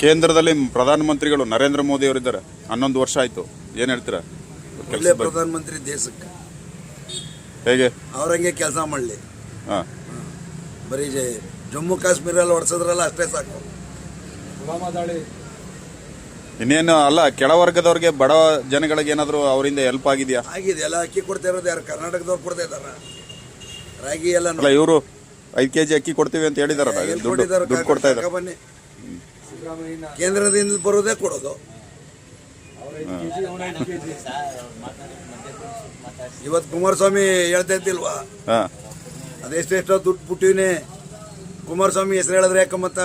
ಕೇಂದ್ರದಲ್ಲಿ ಪ್ರಧಾನಮಂತ್ರಿಗಳು ನರೇಂದ್ರ ಮೋದಿ ಅವರಿದ್ದಾರೆ. ಹನ್ನೊಂದು ವರ್ಷ ಆಯ್ತು. ಏನ್ ಹೇಳ್ತೀರಾ? ಒಳ್ಳೆ ಪ್ರಧಾನಮಂತ್ರಿ ದೇಶಕ್ಕೆ. ಹೇಗೆ? ಅವರಂಗೆ ಕೆಲಸ ಮಾಡಲಿ. ಹಾಂ. ಬರೀ ಜೆ- ಜಮ್ಮು ಕಾಶ್ಮೀರಲ್ಲಿ ಹೊಡೆಸಿದ್ರಲ್ಲ ಅಷ್ಟೇ ಸಾಕು. ಇನ್ನೇನು ಅಲ್ಲ ಕೆಳವರ್ಗದವ್ರಿಗೆ ಬಡ ಜನಗಳಿಗೆ ಏನಾದರೂ ಅವರಿಂದ ಹೆಲ್ಪ್ ಆಗಿದೆಯಾ? ಆಗಿದೆ. ಎಲ್ಲ ಅಕ್ಕಿ ಕೊಡ್ತಾ ಇರೋದು ಯಾರು? ಕರ್ನಾಟಕದವ್ರು ಕೊಡ್ತಾ ಇದಾರ ರಾಗಿ ಎಲ್ಲ ಇವರು ಐದು ಕೆಜಿ ಅಕ್ಕಿ ಕೊಡ್ತೀವಿ ಅಂತ ಹೇಳಿದಾರಲ್ಲ ಎಲ್ಲಿ ದುಡ್ಡು ದುಡ್ಡು ಕೊಡ್ತಾ ಇದ್ದಾರೆ. ಬನ್ನಿ. ಕೇಂದ್ರದಿಂದ ಬರೋದೇ ಕೊಡೋದು. ಇವತ್ತು ಕುಮಾರಸ್ವಾಮಿ ಹೇಳ್ತಾ ಇದ್ದಿಲ್ವಾ? ಹಾ. ಅದೆಷ್ಟೆಷ್ಟೋ ದುಡ್ಡು ಬಿಟ್ಟಿವಿನಿ. ಕುಮಾರಸ್ವಾಮಿ ಹೆಸರು ಹೇಳಿದ್ರೆ ಯಾಕೆ ಮತ್ತ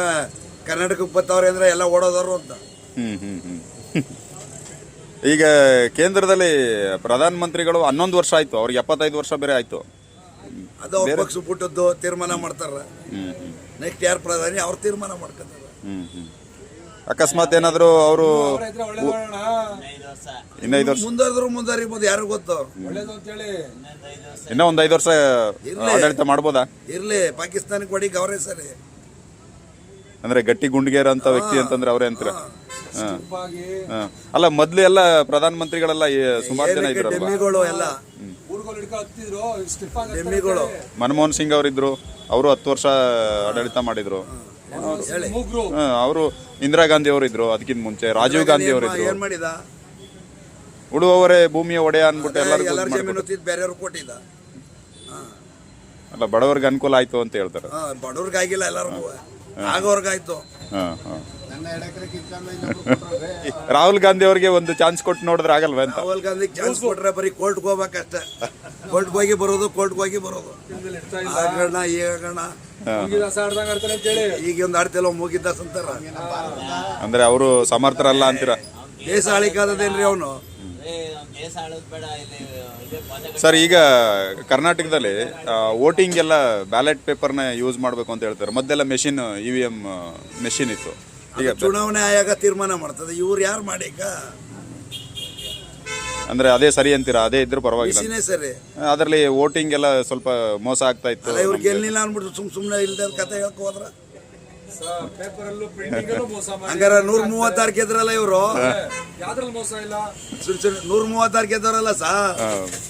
ಕರ್ನಾಟಕಕ್ಕೆ ಬರ್ತಾವ್ರೆ ಅಂದ್ರೆ ಎಲ್ಲ ಓಡೋದವ್ರು ಅಂತ. ಈಗ ಕೇಂದ್ರದಲ್ಲಿ ಪ್ರಧಾನ ಮಂತ್ರಿಗಳು ಹನ್ನೊಂದು ವರ್ಷ ಆಯ್ತು ಅವ್ರಿಗೆ ಎಪ್ಪತ್ತೈದು ವರ್ಷ ಬೇರೆ ಆಯ್ತು. ಅದು ಅವ್ರ ಪಕ್ಷ ಬಿಟ್ಟದ್ದು ತೀರ್ಮಾನ ಮಾಡ್ತಾರ. ನೆಕ್ಸ್ಟ್ ಯಾರು ಪ್ರಧಾನಿ ಅವ್ರು ತೀರ್ಮಾನ ಮಾಡ್ಕೊತಾರ. ಹ್ಮ್ ಹ್ಮ್. ಅಕಸ್ಮಾತ್ ಏನಾದ್ರು ಅವರು ಇನ್ನೈದು ವರ್ಷ. ಮುಂದಾದ್ರು ಮುಂದಾರಿಬೋದು ಯಾರು ಗೊತ್ತು. ಇನ್ನ ಒಂದ್ ಐದು ವರ್ಷ ಆಡಳಿತ ಮಾಡ್ಬೋದಾ? ಇರ್ಲಿ. ಪಾಕಿಸ್ತಾನಕ್ಕೆ ಹೊಡಿ ಅವರೇ ಸರಿ. ಅಂದ್ರೆ ಗಟ್ಟಿ ಗುಂಡಿಗೇರ ಅಂತ ವ್ಯಕ್ತಿ ಅಂತಂದ್ರೆ ಅವರೇ ಅಂತಾರೆ. ಅಲ್ಲ ಮೊದ್ಲು ಎಲ್ಲ ಪ್ರಧಾನ ಮಂತ್ರಿಗಳೆಲ್ಲ ಸುಮಾರು ಜನ ಇದ್ರು ಮನಮೋಹನ್ ಸಿಂಗ್ ಅವರಿದ್ರು ಅವರು ಹತ್ತು ವರ್ಷ ಆಡಳಿತ ಮಾಡಿದ್ರು. ಅವರು ಇಂದಿರಾ ಗಾಂಧಿ ಅವರು ಇದ್ರು ಅದಕ್ಕಿಂತ ಮುಂಚೆ. ರಾಜೀವ್ ಗಾಂಧಿ ಅವರು ಇದ್ರು ಏನ್ ಮಾಡಿದ? ಉಳುವವರೇ ಭೂಮಿಯ ಒಡೆಯ ಅನ್ಬಿಟ್ಟು ಎಲ್ಲರಿಗೂ ಬೇರೆಯವ್ರು ಕೊಟ್ಟಿದ್ದ. ಅಲ್ಲ ಬಡವರಿಗೆ ಅನುಕೂಲ ಆಯ್ತು ಅಂತ ಹೇಳ್ತಾರೆ. ಹಾ ಬಡವ್ರಿಗಾಗಿಲ್ಲ ಎಲ್ಲರಿಗೂ. ಆಗೋರ್ಗಾಯ್ತು ಹಾ, ಹಾ. ರಾಹುಲ್ ಗಾಂಧಿ ಅವರಿಗೆ ಒಂದು ಚಾನ್ಸ್ ಕೊಟ್ಟು ನೋಡಿದ್ರೆ ಆಗಲ್ವಾ ಅಂತ ರಾಹುಲ್ ಗಾಂಧಿ ಚಾನ್ಸ್ ಕೊಟ್ರೆ ಬರೀ ಕೋರ್ಟ್ಗೆ ಹೋಗ್ಬೇಕಷ್ಟೇ ಕೋರ್ಟ್ಗೆ ಹೋಗಿ ಬರೋದು ಕೋರ್ಟ್ಗೆ ಹೋಗಿ ಬರೋದು ಆಗಣ ಈಗಣ ಈಗ ಒಂದು ಆಡ್ತಿಲ್ಲ ಮುಗಿದ್ದ ಸಂತಾರ ಅಂದ್ರೆ ಅವರು ಸಮರ್ಥರಲ್ಲ ಅಂತೀರ ದೇಶ ಆಳಿಕಾದದೇನ್ರಿ ಅವನು ಸರ್ ಈಗ ಕರ್ನಾಟಕದಲ್ಲಿ ವೋಟಿಂಗ್ ಎಲ್ಲ ಬ್ಯಾಲೆಟ್ ಪೇಪರ್ನ ಯೂಸ್ ಮಾಡಬೇಕು ಅಂತ ಹೇಳ್ತಾರೆ. ಮೊದಲೆಲ್ಲ machine E V M machine ಇತ್ತು. ಈಗ ಚುನಾವಣೆ ಆಯೋಗ ತೀರ್ಮಾನ ಮಾಡ್ತದೆ. ಇವ್ರು ಯಾರು ಮಾಡೀಗ ಅಂದ್ರೆ ಅದೇ ಸರಿ ಅಂತೀರಾ? ಅದೇ ಇದ್ರೂ ಪರವಾಗಿಲ್ಲ. ಸರಿ. ಅದರಲ್ಲಿ ವೋಟಿಂಗ್ ಎಲ್ಲ ಸ್ವಲ್ಪ ಮೋಸ ಆಗ್ತಾ ಇತ್ತು ಇವ್ರು ಗೆಲ್ಲಿಲ್ಲ ಅನ್ಬಿಟ್ಟು ಸುಮ್ ಸುಮ್ನೆ ಇಲ್ದ ಕತೆ ಹೇಳ್ಕೊ ಹೋದ್ರ? ಹಂಗಾರ ನೂರ ಮೂವತ್ತಾರು ಗೆದ್ರಲ್ಲ ಇವರು? ಯಾವ್ದ್ರಲ್ಲಿ ಮೋಸ ಇಲ್ಲ? ನೂರ ಮೂವತ್ತಾರು ಗೆದ್ದವರಲ್ಲ ಸಾ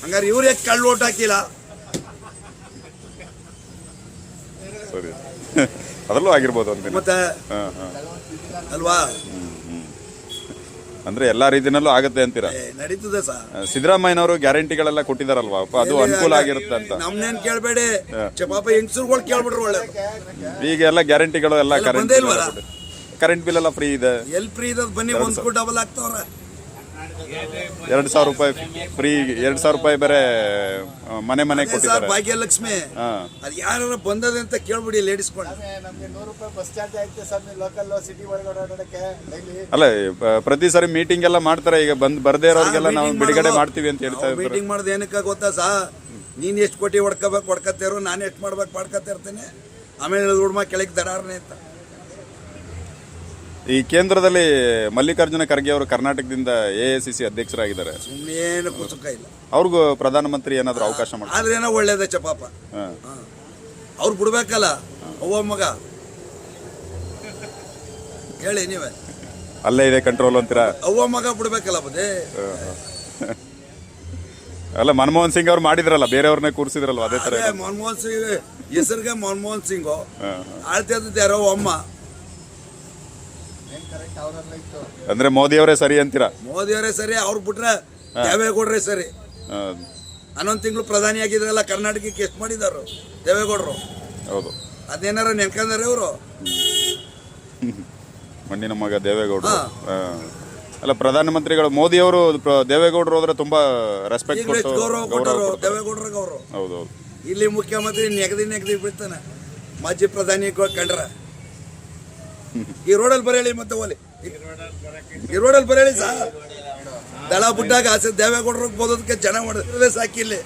ಹಂಗಾರೆ ಇವ್ರು ಯಾಕೆ ಕಳ್ಳು ಓಟ್ ಹಾಕಿಲ್ಲ? ಸರಿ. ಅದರಲ್ಲೂ ಆಗಿರ್ಬೋದು ಅಂತ ಮತ್ತೆ ಹಾ, ಹಾ. ಅಲ್ವಾ? ಅಂದ್ರೆ ಎಲ್ಲಾ ರೀತಿನಲ್ಲೂ ಆಗುತ್ತೆ ಅಂತೀರಾ? ನಡೀತದೆ ಸಾ ಸಿದ್ದರಾಮಯ್ಯನವರು ಗ್ಯಾರಂಟಿಗಳೆಲ್ಲ ಕೊಟ್ಟಿದಾರಲ್ವಾ? ಅಪ್ಪ ಅದು ಅನುಕೂಲ ಆಗಿರುತ್ತೆ ಅಂತ. ನಮ್ನೇನ್ ಕೇಳ್ಬೇಡಿ. ಚ ಪಾಪ ಹೆಂಗಸರುಗಳು ಕೇಳ್ಬಿಟ್ರು ಒಳ್ಳೆ. ಈಗ ಎಲ್ಲ ಗ್ಯಾರಂಟಿಗಳು ಎಲ್ಲ ಕರೆಂಟ್ ಕರೆಂಟ್ ಬಿಲ್ ಎಲ್ಲ ಫ್ರೀ ಇದೆ. ಎಲ್ ಫ್ರೀ ಇದೆ ಬನ್ನಿ ಒಂದ್ ಡಬಲ್ ಆಗ್ತಾವ್ರ ಎರಡ್ ಸಾವಿರ ರೂಪಾಯಿ ಫ್ರೀ ಎರಡು ಸಾವಿರ ರೂಪಾಯಿ ಬೇರೆ ಮನೆ ಮನೆ ಸರ್ ಕೊಟ್ಟಿದ್ದಾರೆ. ಭಾಗ್ಯಲಕ್ಷ್ಮಿ. ಹಾ. ಯಾರು ಬಂದದ ಬಂದದೆ ಅಂತ ಕೇಳ್ಬಿಡಿ ಲೇಡೀಸ್ಕೊಂಡು ನಮಗೆ ನೂರು ರೂಪಾಯಿ ಬಸ್ ಚಾರ್ಜ್ ಆಯ್ತು ಸರ್ ಲೋಕಲ್ ಸಿಟಿ ಒಳಗಡೆ ಡೈಲಿ ಅಲ್ಲ ಪ್ರತಿ ಸಾರಿ ಮೀಟಿಂಗ್ ಎಲ್ಲ ಮಾಡ್ತಾರೆ ಈಗ ಬಂದ್ ಬರ್ದೇ ಇರೋರಿಗೆಲ್ಲ ನಾವು ಬಿಡುಗಡೆ ಮಾಡ್ತೀವಿ ಅಂತ ಹೇಳ್ತಾ ಮೀಟಿಂಗ್ ಮಾಡೋದು ಏನಕ್ಕೆ ಗೊತ್ತಾ ಸಾ ನೀನ್ ಎಷ್ಟು ಕೋಟಿ ಹೊಡ್ಕೋಬೇಕು ಹೊಡ್ಕತ್ತೇರು ನಾನು ಎಷ್ಟು ಮಾಡ್ಬೇಕು ಮಾಡ್ಕೊತಾ ಇರ್ತೀನಿ. ಆಮೇಲೆ ದುಡ್ಮ ಕೆಳಗೆ ದಡಾರನೇ ಅಂತ. ಈ ಕೇಂದ್ರದಲ್ಲಿ ಮಲ್ಲಿಕಾರ್ಜುನ ಖರ್ಗೆ ಅವರು ಕರ್ನಾಟಕದಿಂದ ಎ ಸಿ ಸಿ ಅಧ್ಯಕ್ಷರಾಗಿದ್ದಾರೆ. ಸುಮ್ಮನೆ ಏನು ಕುಸುಕ ಇಲ್ಲ. ಅವ್ರಿಗೂ ಪ್ರಧಾನಮಂತ್ರಿ ಏನಾದ್ರೂ ಅವಕಾಶ ಮಾಡಿ ಆದ್ರೇನೋ ಒಳ್ಳೇದೇ ಚಪಾಪ ಅವ್ರು ಬಿಡ್ಬೇಕಲ್ಲ? ಅವ್ವ ಮಗ. ಹೇಳಿ ನೀವೇ. ಅಲ್ಲೇ ಇದೆ ಕಂಟ್ರೋಲ್ ಅಂತೀರಾ? ಅವ್ವ ಮಗ ಬಿಡ್ಬೇಕಲ್ಲ ಬದೇ ಅಲ್ಲ ಮನಮೋಹನ್ ಸಿಂಗ್ ಅವ್ರು ಮಾಡಿದ್ರಲ್ಲ ಬೇರೆಯವ್ರನ್ನೇ ಕೂರಿಸಿದ್ರಲ್ವ? ಅದೇ ತರ ಅದೇ ಮನಮೋಹನ್ ಸಿಂಗ್ ಹೆಸರಿಗೆ ಮನಮೋಹನ್ ಸಿಂಗು. ಆಳ್ತಾ ಇದ್ದದ್ದು ಯಾರೋ ಅಮ್ಮ. ಅಂದ್ರೆ ಮೋದಿ ಅವರೇ ಸರಿ ಅಂತೀರಾ? ಮೋದಿಯವರೇ ಸರಿ ಅವ್ರು ಬಿಟ್ರೆ ದೇವೇಗೌಡ್ರೆ ಸರಿ. ಹನ್ನೊಂದು ತಿಂಗಳು ಪ್ರಧಾನಿ ಆಗಿದ್ರಲ್ಲ ಕರ್ನಾಟಕಕ್ಕೆ ಎಷ್ಟು ಮಾಡಿದಾರು ದೇವೇಗೌಡರು. ಹೌದು. ಅದೇನಾರ ನೆನ್ಕಂದ್ರೆ ಇವರು? ಮಣ್ಣಿನ ಮಗ ದೇವೇಗೌಡರು. ಅಲ್ಲ ಪ್ರಧಾನಮಂತ್ರಿಗಳು ಮೋದಿ ಅವರು ದೇವೇಗೌಡರು ಹೋದ್ರೆ ತುಂಬಾ ರೆಸ್ಪೆಕ್ಟ್ ಕೊಟ್ಟು ಗೌರವ ಕೊಟ್ಟರು ಕೊಡ್ತಾರೆ. ದೇವೇಗೌಡರಿಗೆ ಅವರು. ಹೌದು ಹೌದು. ಇಲ್ಲಿ ಮುಖ್ಯಮಂತ್ರಿ ನೆಗದಿ ನೆಗದಿ ಬಿಡ್ತಾನೆ. ಮಾಜಿ ಪ್ರಧಾನಿ ಕಂಡ್ರ. ಈ ರೋಡಲ್ಲಿ ಬರೇಳಿ ಮತ್ತೆ ಓಲಿ. ಈ ರೋಡಲ್ಲಿ ಬರೇಳಿ ಸಾ. ದಳ ಬಿಟ್ಟಾಗ ಆಸೆ ದೇವೇಗೌಡರಿಗೆ ಬೋದೋದಕ್ಕೆ ಜನ ಮಾಡಿದ್ರೆ ಸಾಕಿಲ್ಲಿ.